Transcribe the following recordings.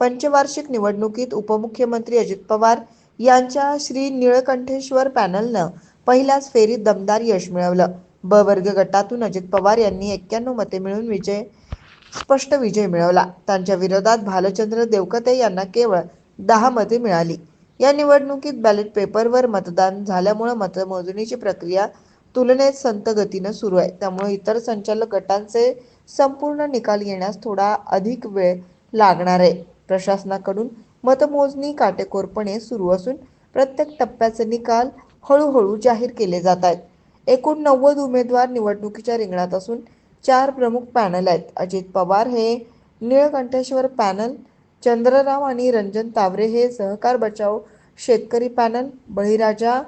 पंचवार्षिक निवडणुकीत उपमुख्यमंत्री अजित पवार यांच्या श्री निळकंठेश्वर पॅनलनं पहिल्याच फेरीत दमदार यश मिळवलं. ब वर्ग गटातून अजित पवार यांनी एक्क्याण्णव मते मिळून विजय स्पष्ट विजय मिळवला. त्यांच्या विरोधात भालचंद्र देवकते यांना केवळ दहा मते मिळाली. या निवडणुकीत बॅलेट पेपरवर मतदान झाल्यामुळे मतमोजणीची प्रक्रिया तुलनेत संत गतीनं सुरू आहे. त्यामुळे इतर संचालक गटांचे संपूर्ण निकाल येण्यास थोडा अधिक वेळ लागणार आहे. प्रशासनाकडून मतमोजणी काटेकोरपणे सुरू असून प्रत्येक टप्प्याचे निकाल हळूहळू जाहीर केले जात आहेत. एकूण नव्वद उमेदवार निवडणुकीच्या रिंगणात असून चार प्रमुख पॅनल आहेत. अजित पवार हे निळकंठेश्वर पॅनल चंद्रराव आणि रंजन तावरे हे सहकार बचाव शेतकरी पॅनल बळीराजा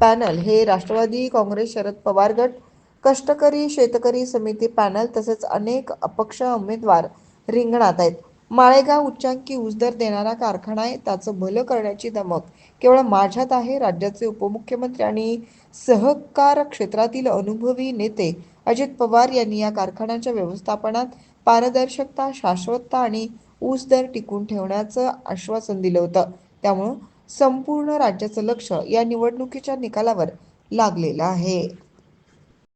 पॅनल हे राष्ट्रवादी काँग्रेस शरद पवार गट कष्टकरी शेतकरी समिती पॅनल तसेच अनेक अपक्ष उमेदवार रिंगणात आहेत. माळेगाव उच्चांकी ऊस दर देणारा कारखाना आहे. त्याचं भलं करण्याची धमक केवळ माझ्यात आहे. राज्याचे उपमुख्यमंत्री आणि सहकार क्षेत्रातील अनुभवी नेते अजित पवार यांनी या कारखान्याच्या व्यवस्थापनात पारदर्शकता शाश्वतता आणि ऊस दर टिकून ठेवण्याचं आश्वासन दिलं होतं. त्यामुळं संपूर्ण राज्याचं लक्ष या निवडणुकीच्या निकालावर लागलेलं आहे.